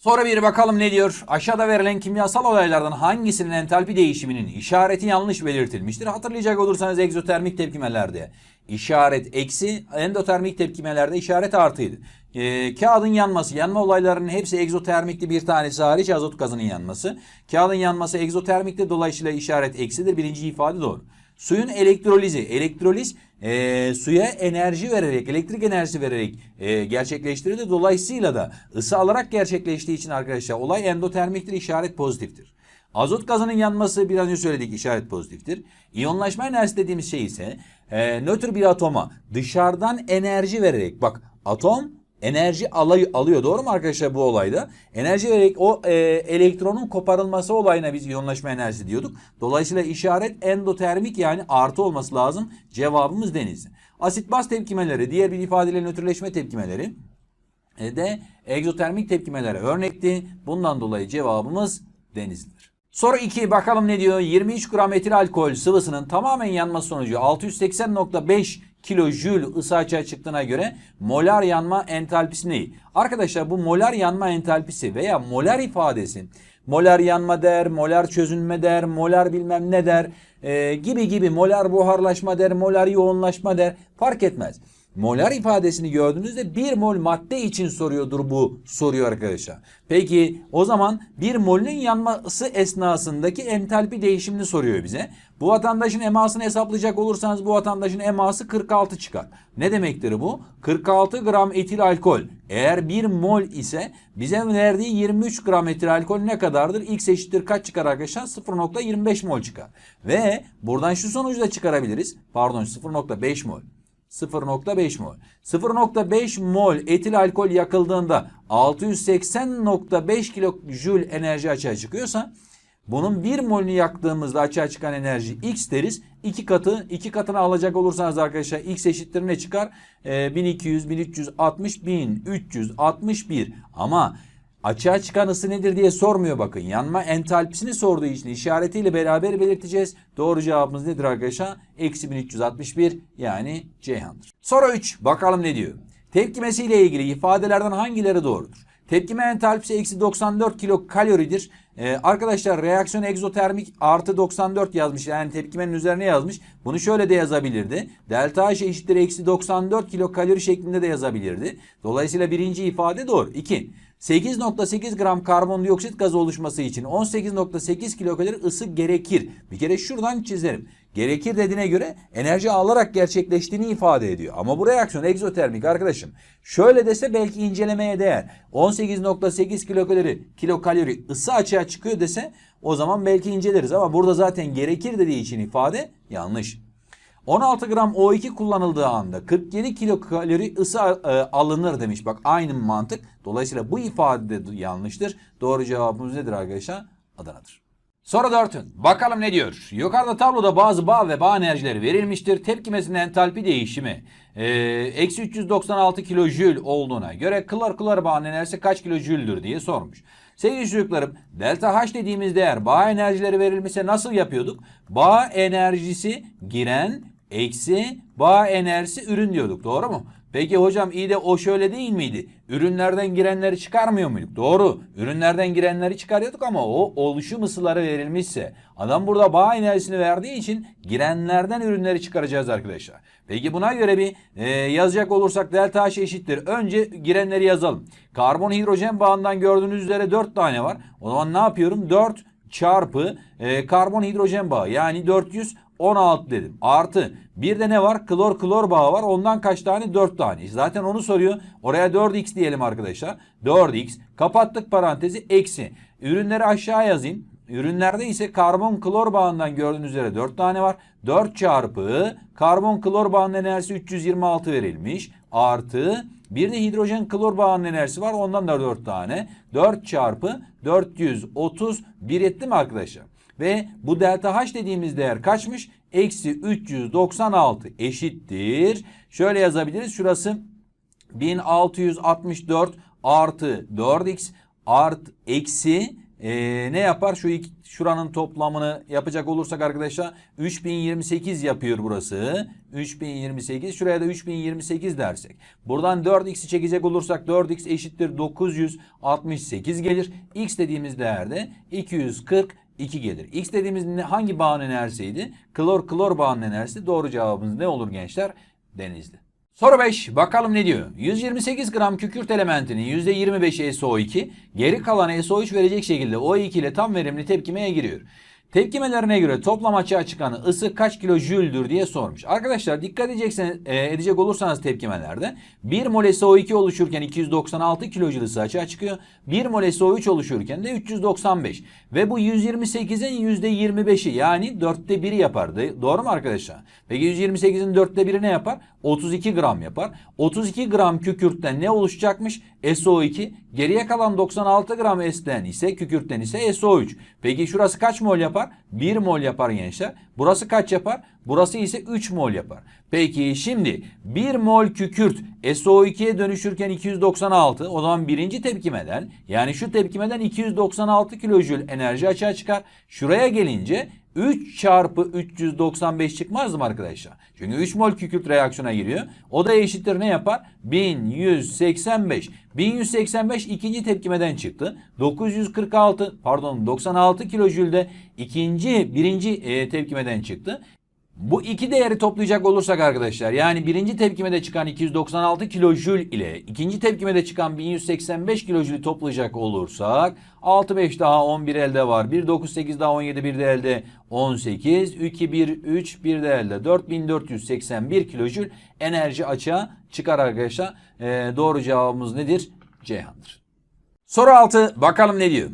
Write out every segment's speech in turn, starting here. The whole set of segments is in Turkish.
Sonra bir bakalım ne diyor? Aşağıda verilen kimyasal olaylardan hangisinin entalpi değişiminin işareti yanlış belirtilmiştir? Hatırlayacak olursanız egzotermik tepkimelerde işaret eksi, endotermik tepkimelerde işaret artıydı. Ee, kağıdın yanması, yanma olaylarının hepsi egzotermikti bir tanesi hariç azot gazının yanması. Kağıdın yanması egzotermikti dolayısıyla işaret eksidir. Birinci ifade doğru. Suyun elektrolizi. Elektroliz e, suya enerji vererek, elektrik enerjisi vererek e, gerçekleştirilir. Dolayısıyla da ısı alarak gerçekleştiği için arkadaşlar olay endotermiktir, işaret pozitiftir. Azot gazının yanması biraz önce söyledik işaret pozitiftir. İyonlaşma enerjisi dediğimiz şey ise e, nötr bir atoma dışarıdan enerji vererek bak atom enerji alay, alıyor doğru mu arkadaşlar bu olayda? Enerji vererek o e, elektronun koparılması olayına biz iyonlaşma enerjisi diyorduk. Dolayısıyla işaret endotermik yani artı olması lazım. Cevabımız deniz. Asit baz tepkimeleri, diğer bir ifadeyle nötrleşme tepkimeleri e, de egzotermik tepkimelere örnekti. Bundan dolayı cevabımız denizlidir. Soru 2 bakalım ne diyor? 23 gram etil alkol sıvısının tamamen yanması sonucu 680.5 kilojül ısı açığa çıktığına göre molar yanma entalpisi ne? Arkadaşlar bu molar yanma entalpisi veya molar ifadesi molar yanma der, molar çözünme der, molar bilmem ne der e, gibi gibi molar buharlaşma der, molar yoğunlaşma der fark etmez. Molar ifadesini gördüğünüzde 1 mol madde için soruyordur bu soruyor arkadaşlar. Peki o zaman 1 molün yanması esnasındaki entalpi değişimini soruyor bize. Bu vatandaşın emasını hesaplayacak olursanız bu vatandaşın eması 46 çıkar. Ne demektir bu? 46 gram etil alkol eğer 1 mol ise bize verdiği 23 gram etil alkol ne kadardır? X eşittir kaç çıkar arkadaşlar? 0.25 mol çıkar. Ve buradan şu sonucu da çıkarabiliriz. Pardon 0.5 mol. 0.5 mol. 0.5 mol etil alkol yakıldığında 680.5 kilojül enerji açığa çıkıyorsa bunun 1 molünü yaktığımızda açığa çıkan enerji x deriz. 2 katı 2 katını alacak olursanız arkadaşlar x eşittir ne çıkar? Ee, 1200, 1360, 1361 ama Açığa çıkan ısı nedir diye sormuyor bakın. Yanma entalpisini sorduğu için işaretiyle beraber belirteceğiz. Doğru cevabımız nedir arkadaşlar? Eksi 1361 yani Ceyhan'dır. Soru 3. Bakalım ne diyor? Tepkimesiyle ilgili ifadelerden hangileri doğrudur? Tepkime entalpisi eksi 94 kilokaloridir. Ee, arkadaşlar reaksiyon egzotermik artı 94 yazmış. Yani tepkimenin üzerine yazmış. Bunu şöyle de yazabilirdi. Delta H eşittir eksi 94 kilokalori şeklinde de yazabilirdi. Dolayısıyla birinci ifade doğru. 2. 8.8 gram karbondioksit gazı oluşması için 18.8 kilokalori ısı gerekir. Bir kere şuradan çizerim. Gerekir dediğine göre enerji alarak gerçekleştiğini ifade ediyor. Ama bu reaksiyon egzotermik arkadaşım. Şöyle dese belki incelemeye değer. 18.8 kilokalori, kilokalori ısı açığa çıkıyor dese o zaman belki inceleriz. Ama burada zaten gerekir dediği için ifade yanlış. 16 gram O2 kullanıldığı anda 47 kilokalori ısı e, alınır demiş. Bak aynı mantık. Dolayısıyla bu ifade de yanlıştır. Doğru cevabımız nedir arkadaşlar? Adana'dır. Soru 4. Bakalım ne diyor? Yukarıda tabloda bazı bağ ve bağ enerjileri verilmiştir. Tepkimesinin entalpi değişimi e, eksi 396 kilojül olduğuna göre klor klor bağın enerjisi kaç kilojüldür diye sormuş. Sevgili çocuklarım delta H dediğimiz değer bağ enerjileri verilmişse nasıl yapıyorduk? Bağ enerjisi giren eksi bağ enerjisi ürün diyorduk doğru mu? Peki hocam iyi de o şöyle değil miydi? Ürünlerden girenleri çıkarmıyor muyduk? Doğru. Ürünlerden girenleri çıkarıyorduk ama o oluşum ısıları verilmişse adam burada bağ enerjisini verdiği için girenlerden ürünleri çıkaracağız arkadaşlar. Peki buna göre bir e, yazacak olursak delta H eşittir. Önce girenleri yazalım. Karbon hidrojen bağından gördüğünüz üzere 4 tane var. O zaman ne yapıyorum? 4 çarpı e, karbon hidrojen bağı yani 400 16 dedim. Artı bir de ne var? Klor klor bağı var. Ondan kaç tane? 4 tane. Zaten onu soruyor. Oraya 4x diyelim arkadaşlar. 4x. Kapattık parantezi. Eksi. Ürünleri aşağı yazayım. Ürünlerde ise karbon klor bağından gördüğünüz üzere 4 tane var. 4 çarpı karbon klor bağının enerjisi 326 verilmiş. Artı bir de hidrojen klor bağının enerjisi var. Ondan da 4 tane. 4 çarpı 431 etti mi arkadaşlar? Ve bu delta H dediğimiz değer kaçmış? Eksi 396 eşittir. Şöyle yazabiliriz. Şurası 1664 artı 4x art eksi Ee, ne yapar? Şu iki, şuranın toplamını yapacak olursak arkadaşlar 3028 yapıyor burası. 3028. Şuraya da 3028 dersek. Buradan 4x'i çekecek olursak 4x eşittir 968 gelir. x dediğimiz değerde 242 gelir. X dediğimiz ne- hangi bağın enerjisiydi? Klor klor bağının enerjisi. Doğru cevabımız ne olur gençler? Denizli. Soru 5. Bakalım ne diyor? 128 gram kükürt elementinin %25'i SO2, geri kalan SO3 verecek şekilde O2 ile tam verimli tepkimeye giriyor. Tepkimelerine göre toplam açığa çıkan ısı kaç kilo jüldür diye sormuş. Arkadaşlar dikkat edecekseniz, e, edecek olursanız tepkimelerde 1 mol SO2 oluşurken 296 kilojül ısı açığa çıkıyor. 1 mol SO3 oluşurken de 395. Ve bu 128'in %25'i yani dörtte 1'i yapardı. Doğru mu arkadaşlar? Peki 128'in dörtte 1'i ne yapar? 32 gram yapar. 32 gram kükürtten ne oluşacakmış? SO2. Geriye kalan 96 gram S'den ise kükürtten ise SO3. Peki şurası kaç mol yapar? 1 mol yapar gençler. Burası kaç yapar? Burası ise 3 mol yapar. Peki şimdi 1 mol kükürt SO2'ye dönüşürken 296. O zaman birinci tepkimeden yani şu tepkimeden 296 kilojül enerji açığa çıkar. Şuraya gelince 3 çarpı 395 çıkmaz mı arkadaşlar? Çünkü 3 mol kükürt reaksiyona giriyor. O da eşittir ne yapar? 1185. 1185 ikinci tepkimeden çıktı. 946 pardon 96 kilojülde ikinci birinci e, tepkimeden çıktı. Bu iki değeri toplayacak olursak arkadaşlar yani birinci tepkimede çıkan 296 kilojül ile ikinci tepkimede çıkan 1185 kilojülü toplayacak olursak 6 5 daha 11 elde var. 1 9 8 daha 17 bir de elde 18 2 1 3 bir de elde 4481 kilojül enerji açığa çıkar arkadaşlar. Ee, doğru cevabımız nedir? Ceyhan'dır. Soru 6 bakalım ne diyor?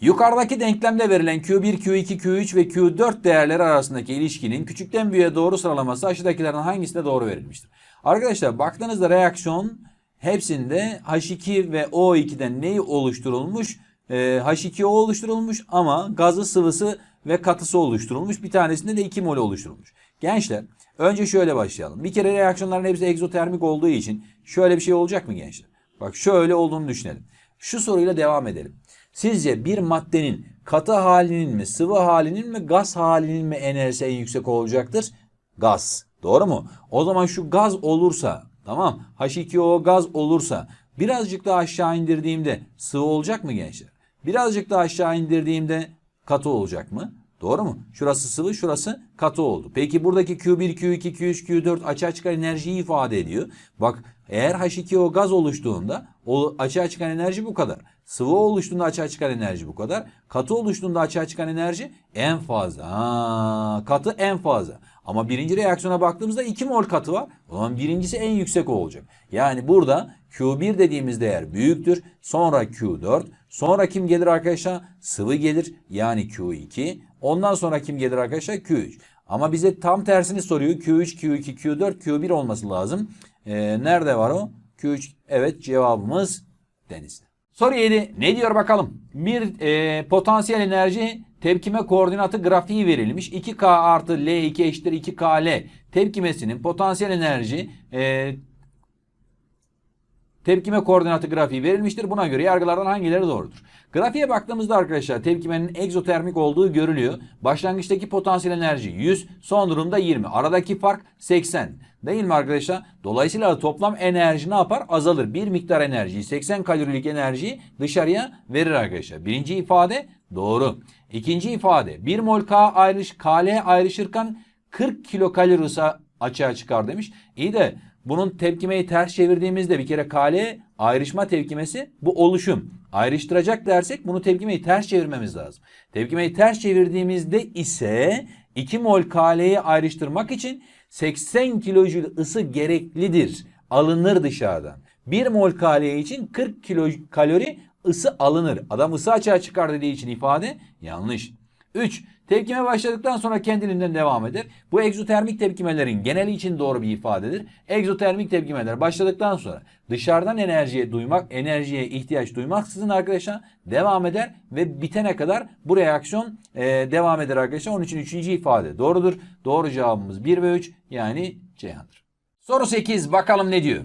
Yukarıdaki denklemde verilen Q1, Q2, Q3 ve Q4 değerleri arasındaki ilişkinin küçükten büyüğe doğru sıralaması aşağıdakilerden hangisine doğru verilmiştir? Arkadaşlar baktığınızda reaksiyon hepsinde H2 ve O2'den neyi oluşturulmuş? Ee, H2O oluşturulmuş ama gazı sıvısı ve katısı oluşturulmuş. Bir tanesinde de 2 mol oluşturulmuş. Gençler önce şöyle başlayalım. Bir kere reaksiyonların hepsi egzotermik olduğu için şöyle bir şey olacak mı gençler? Bak şöyle olduğunu düşünelim. Şu soruyla devam edelim. Sizce bir maddenin katı halinin mi, sıvı halinin mi, gaz halinin mi enerjisi en yüksek olacaktır? Gaz. Doğru mu? O zaman şu gaz olursa, tamam H2O gaz olursa birazcık daha aşağı indirdiğimde sıvı olacak mı gençler? Birazcık daha aşağı indirdiğimde katı olacak mı? Doğru mu? Şurası sıvı, şurası katı oldu. Peki buradaki Q1, Q2, Q3, Q4 açığa çıkan enerjiyi ifade ediyor. Bak eğer H2O gaz oluştuğunda o açığa çıkan enerji bu kadar. Sıvı oluştuğunda açığa çıkan enerji bu kadar. Katı oluştuğunda açığa çıkan enerji en fazla. Ha, katı en fazla. Ama birinci reaksiyona baktığımızda 2 mol katı var. O zaman birincisi en yüksek olacak. Yani burada Q1 dediğimiz değer büyüktür. Sonra Q4. Sonra kim gelir arkadaşlar? Sıvı gelir. Yani Q2. Ondan sonra kim gelir arkadaşlar? Q3. Ama bize tam tersini soruyor. Q3, Q2, Q4, Q1 olması lazım. Ee, nerede var o? Q3. Evet cevabımız denizde. Soru 7. Ne diyor bakalım? Bir e, potansiyel enerji tepkime koordinatı grafiği verilmiş. 2K artı L2 eşittir 2KL tepkimesinin potansiyel enerji e, tepkime koordinatı grafiği verilmiştir. Buna göre yargılardan hangileri doğrudur? Grafiğe baktığımızda arkadaşlar tepkimenin egzotermik olduğu görülüyor. Başlangıçtaki potansiyel enerji 100, son durumda 20. Aradaki fark 80. Değil mi arkadaşlar? Dolayısıyla toplam enerji ne yapar? Azalır. Bir miktar enerjiyi 80 kalorilik enerjiyi dışarıya verir arkadaşlar. Birinci ifade doğru. İkinci ifade 1 mol K ayrış KL ayrışırken 40 kilokalori açığa çıkar demiş. İyi de bunun tepkimeyi ters çevirdiğimizde bir kere KL ayrışma tepkimesi bu oluşum. Ayrıştıracak dersek bunu tepkimeyi ters çevirmemiz lazım. Tepkimeyi ters çevirdiğimizde ise 2 mol KL'yi ayrıştırmak için 80 kilojül ısı gereklidir. Alınır dışarıdan. 1 mol KL için 40 kilokalori ısı alınır. Adam ısı açığa çıkar dediği için ifade yanlış. 3. Tepkime başladıktan sonra kendiliğinden devam eder. Bu egzotermik tepkimelerin geneli için doğru bir ifadedir. Egzotermik tepkimeler başladıktan sonra dışarıdan enerjiye duymak, enerjiye ihtiyaç duymaksızın arkadaşlar devam eder ve bitene kadar bu reaksiyon e, devam eder arkadaşlar. Onun için üçüncü ifade doğrudur. Doğru cevabımız 1 ve 3 yani Ceyhan'dır. Soru 8 bakalım ne diyor?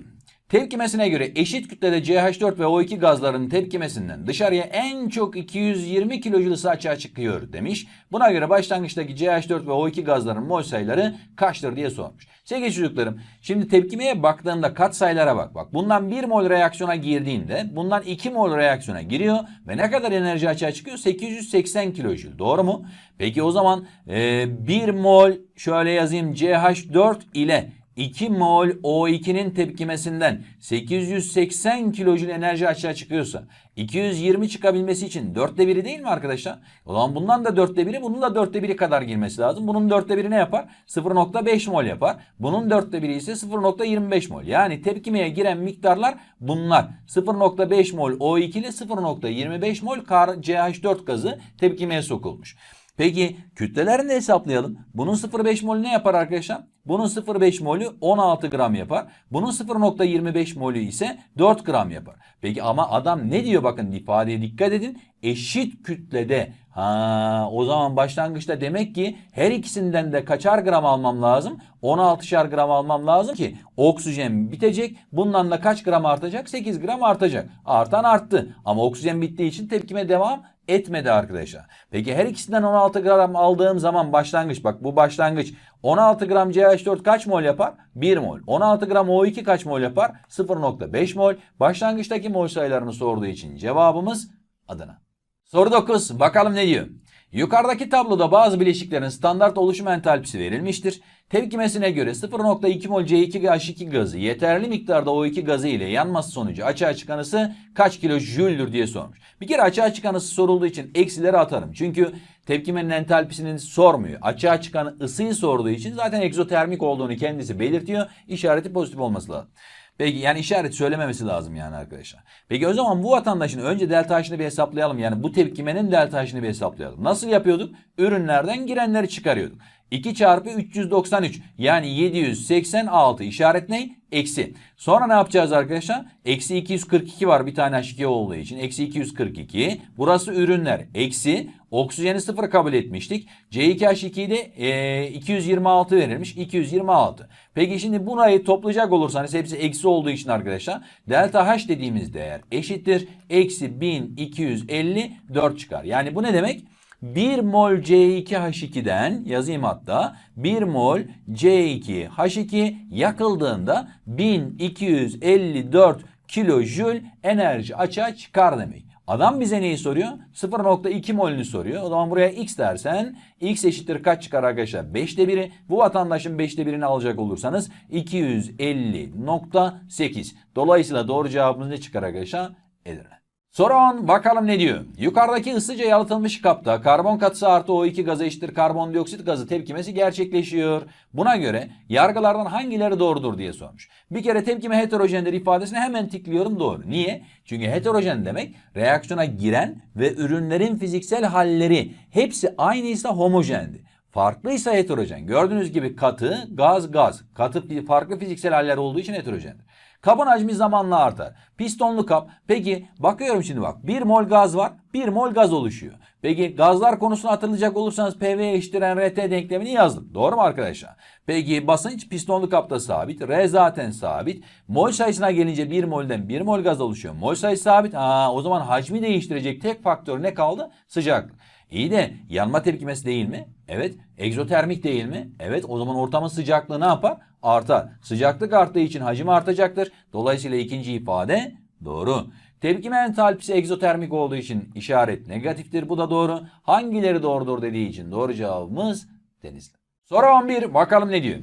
Tepkimesine göre eşit kütlede CH4 ve O2 gazlarının tepkimesinden dışarıya en çok 220 kilojül ısı açığa çıkıyor demiş. Buna göre başlangıçtaki CH4 ve O2 gazların mol sayıları kaçtır diye sormuş. Sevgili çocuklarım şimdi tepkimeye baktığında kat sayılara bak. Bak bundan 1 mol reaksiyona girdiğinde bundan 2 mol reaksiyona giriyor ve ne kadar enerji açığa çıkıyor? 880 kilojül. Doğru mu? Peki o zaman e, 1 mol şöyle yazayım CH4 ile 2 mol O2'nin tepkimesinden 880 kilojül enerji açığa çıkıyorsa 220 çıkabilmesi için dörtte biri değil mi arkadaşlar? O zaman bundan da dörtte biri bunun da dörtte biri kadar girmesi lazım. Bunun dörtte biri ne yapar? 0.5 mol yapar. Bunun dörtte biri ise 0.25 mol. Yani tepkimeye giren miktarlar bunlar. 0.5 mol O2 ile 0.25 mol CH4 gazı tepkimeye sokulmuş. Peki kütlelerini de hesaplayalım. Bunun 0.5 molü ne yapar arkadaşlar? Bunun 0.5 molü 16 gram yapar. Bunun 0.25 molü ise 4 gram yapar. Peki ama adam ne diyor bakın ifadeye dikkat edin. Eşit kütlede. Ha, o zaman başlangıçta demek ki her ikisinden de kaçar gram almam lazım? 16'şar gram almam lazım ki oksijen bitecek. Bundan da kaç gram artacak? 8 gram artacak. Artan arttı. Ama oksijen bittiği için tepkime devam etmedi arkadaşlar. Peki her ikisinden 16 gram aldığım zaman başlangıç bak bu başlangıç 16 gram CH4 kaç mol yapar? 1 mol. 16 gram O2 kaç mol yapar? 0.5 mol. Başlangıçtaki mol sayılarını sorduğu için cevabımız Adana. Soru 9. Bakalım ne diyor? Yukarıdaki tabloda bazı bileşiklerin standart oluşum entalpisi verilmiştir. Tepkimesine göre 0.2 mol C2H2 gazı yeterli miktarda O2 gazı ile yanması sonucu açığa çıkan ısı kaç kilo jüldür diye sormuş. Bir kere açığa çıkan ısı sorulduğu için eksileri atarım. Çünkü tepkimenin entalpisini sormuyor. Açığa çıkan ısıyı sorduğu için zaten egzotermik olduğunu kendisi belirtiyor. İşareti pozitif olması lazım. Peki yani işaret söylememesi lazım yani arkadaşlar. Peki o zaman bu vatandaşın önce delta H'ını bir hesaplayalım. Yani bu tepkimenin delta H'ını bir hesaplayalım. Nasıl yapıyorduk? Ürünlerden girenleri çıkarıyorduk. 2 çarpı 393 yani 786 işaret ne? Eksi. Sonra ne yapacağız arkadaşlar? Eksi 242 var bir tane H2 olduğu için. Eksi 242. Burası ürünler. Eksi. Oksijeni sıfır kabul etmiştik. C2H2'yi de e, 226 verilmiş. 226. Peki şimdi burayı toplayacak olursanız hepsi eksi olduğu için arkadaşlar. Delta H dediğimiz değer eşittir. Eksi 1254 çıkar. Yani bu ne demek? 1 mol C2H2'den yazayım hatta 1 mol C2H2 yakıldığında 1254 kilojül enerji açığa çıkar demek. Adam bize neyi soruyor? 0.2 molünü soruyor. O zaman buraya x dersen x eşittir kaç çıkar arkadaşlar? 5'te 1'i. Bu vatandaşın 5'te 1'ini alacak olursanız 250.8. Dolayısıyla doğru cevabımız ne çıkar arkadaşlar? Edirne. Soru 10 bakalım ne diyor? Yukarıdaki ısıca yalıtılmış kapta karbon katısı artı O2 gazı eşittir karbondioksit gazı tepkimesi gerçekleşiyor. Buna göre yargılardan hangileri doğrudur diye sormuş. Bir kere tepkime heterojendir ifadesini hemen tıklıyorum doğru. Niye? Çünkü heterojen demek reaksiyona giren ve ürünlerin fiziksel halleri hepsi aynıysa homojendi. Farklıysa heterojen. Gördüğünüz gibi katı, gaz, gaz. Katı farklı fiziksel haller olduğu için heterojendir. Kabın hacmi zamanla artar. Pistonlu kap. Peki bakıyorum şimdi bak. 1 mol gaz var. 1 mol gaz oluşuyor. Peki gazlar konusunu hatırlayacak olursanız PV eşittir NRT denklemini yazdım. Doğru mu arkadaşlar? Peki basınç pistonlu kapta sabit. R zaten sabit. Mol sayısına gelince 1 molden 1 mol gaz oluşuyor. Mol sayısı sabit. Aa, o zaman hacmi değiştirecek tek faktör ne kaldı? Sıcaklık. İyi de yanma tepkimesi değil mi? Evet. Egzotermik değil mi? Evet. O zaman ortamın sıcaklığı ne yapar? Artar. Sıcaklık arttığı için hacim artacaktır. Dolayısıyla ikinci ifade doğru. Tepkime entalpisi egzotermik olduğu için işaret negatiftir. Bu da doğru. Hangileri doğrudur dediği için doğru cevabımız Denizli. Soru 11. Bakalım ne diyor?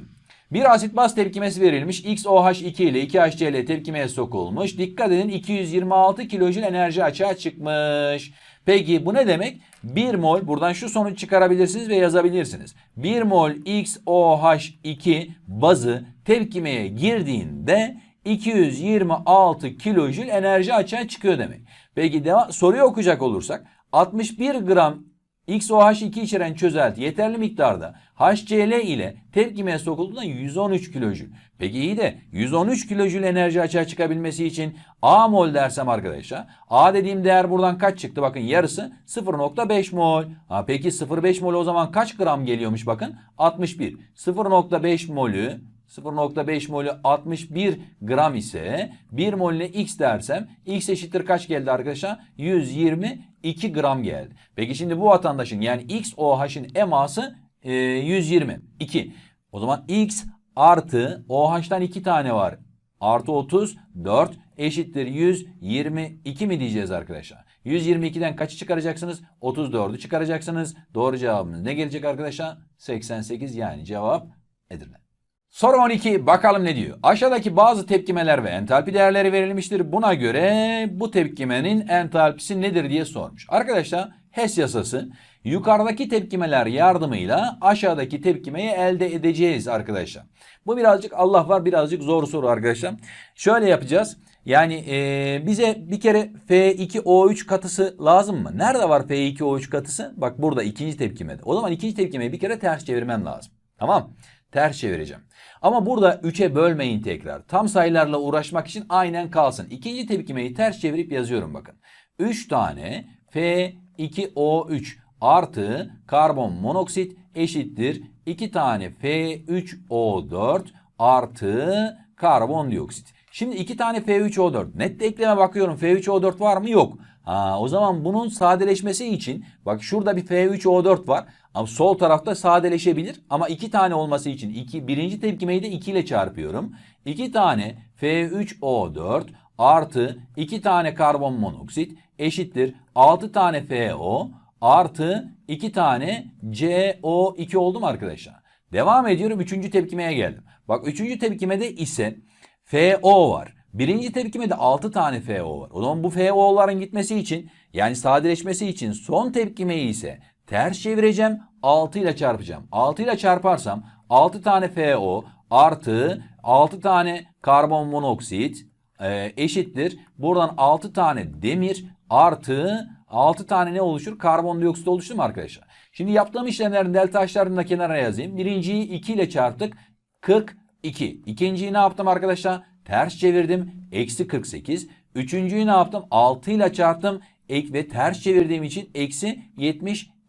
Bir asit baz tepkimesi verilmiş. XOH2 ile 2HCl tepkimeye sokulmuş. Dikkat edin 226 kilojül enerji açığa çıkmış. Peki bu ne demek? 1 mol buradan şu sonuç çıkarabilirsiniz ve yazabilirsiniz. 1 mol XOH2 bazı tepkimeye girdiğinde 226 kilojül enerji açığa çıkıyor demek. Peki devam, soruyu okuyacak olursak 61 gram XOH2 içeren çözelti yeterli miktarda HCl ile tepkimeye sokulduğunda 113 kilojül. Peki iyi de 113 kilojül enerji açığa çıkabilmesi için A mol dersem arkadaşlar. A dediğim değer buradan kaç çıktı? Bakın yarısı 0.5 mol. Ha, peki 0.5 mol o zaman kaç gram geliyormuş bakın? 61. 0.5 molü 0.5 molü 61 gram ise 1 molüne x dersem x eşittir kaç geldi arkadaşlar? 122 gram geldi. Peki şimdi bu vatandaşın yani XOH'ın eması e, 122. O zaman x artı OH'tan 2 tane var. Artı 34 eşittir 122 mi diyeceğiz arkadaşlar? 122'den kaçı çıkaracaksınız? 34'ü çıkaracaksınız. Doğru cevabımız ne gelecek arkadaşlar? 88 yani cevap Edirne. Soru 12 bakalım ne diyor? Aşağıdaki bazı tepkimeler ve entalpi değerleri verilmiştir. Buna göre bu tepkimenin entalpisi nedir diye sormuş. Arkadaşlar HES yasası yukarıdaki tepkimeler yardımıyla aşağıdaki tepkimeyi elde edeceğiz arkadaşlar. Bu birazcık Allah var birazcık zor soru arkadaşlar. Şöyle yapacağız. Yani eee, bize bir kere F2O3 katısı lazım mı? Nerede var F2O3 katısı? Bak burada ikinci tepkimede. O zaman ikinci tepkimeyi bir kere ters çevirmen lazım. Tamam. Ters çevireceğim. Ama burada 3'e bölmeyin tekrar. Tam sayılarla uğraşmak için aynen kalsın. İkinci tepkimeyi ters çevirip yazıyorum bakın. 3 tane F2O3 artı karbon monoksit eşittir 2 tane F3O4 artı karbondioksit. Şimdi 2 tane F3O4. Net ekleme bakıyorum. F3O4 var mı? Yok. Ha, o zaman bunun sadeleşmesi için bak şurada bir F3O4 var. Ama sol tarafta sadeleşebilir. Ama 2 tane olması için iki, birinci tepkimeyi de 2 ile çarpıyorum. 2 tane F3O4 artı 2 tane karbon monoksit eşittir 6 tane FO artı 2 tane CO2 oldu mu arkadaşlar? Devam ediyorum 3. tepkimeye geldim. Bak 3. tepkimede ise FO var. Birinci tepkimede 6 tane FO var. O zaman bu FO'ların gitmesi için yani sadeleşmesi için son tepkimeyi ise ters çevireceğim 6 ile çarpacağım. 6 ile çarparsam 6 tane FO artı 6 tane karbon monoksit e, eşittir. Buradan 6 tane demir artı 6 tane ne oluşur? Karbondioksit oluştu mu arkadaşlar? Şimdi yaptığım işlemlerin delta taşlarını da kenara yazayım. Birinciyi 2 ile çarptık. 42. İkinciyi ne yaptım arkadaşlar? Ters çevirdim. Eksi 48. Üçüncüyü ne yaptım? 6 ile çarptım. Ek ve ters çevirdiğim için eksi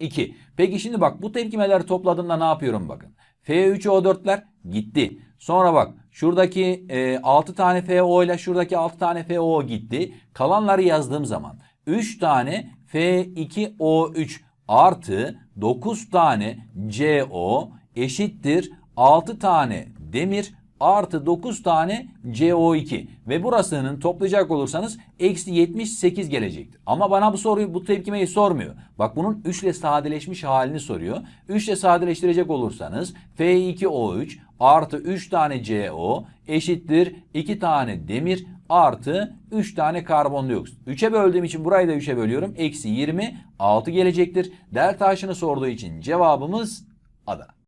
72. Peki şimdi bak bu tepkimeleri topladığımda ne yapıyorum bakın. F3O4'ler gitti. Sonra bak şuradaki e, 6 tane FO ile şuradaki 6 tane FO gitti. Kalanları yazdığım zaman 3 tane F2O3 artı 9 tane CO eşittir 6 tane demir artı 9 tane CO2 ve burasının toplayacak olursanız eksi 78 gelecektir. Ama bana bu soruyu bu tepkimeyi sormuyor. Bak bunun 3 ile sadeleşmiş halini soruyor. 3 ile sadeleştirecek olursanız F2O3 artı 3 tane CO eşittir 2 tane demir artı 3 tane karbondioksit. 3'e böldüğüm için burayı da 3'e bölüyorum. Eksi 26 gelecektir. Delta H'ını sorduğu için cevabımız Adana.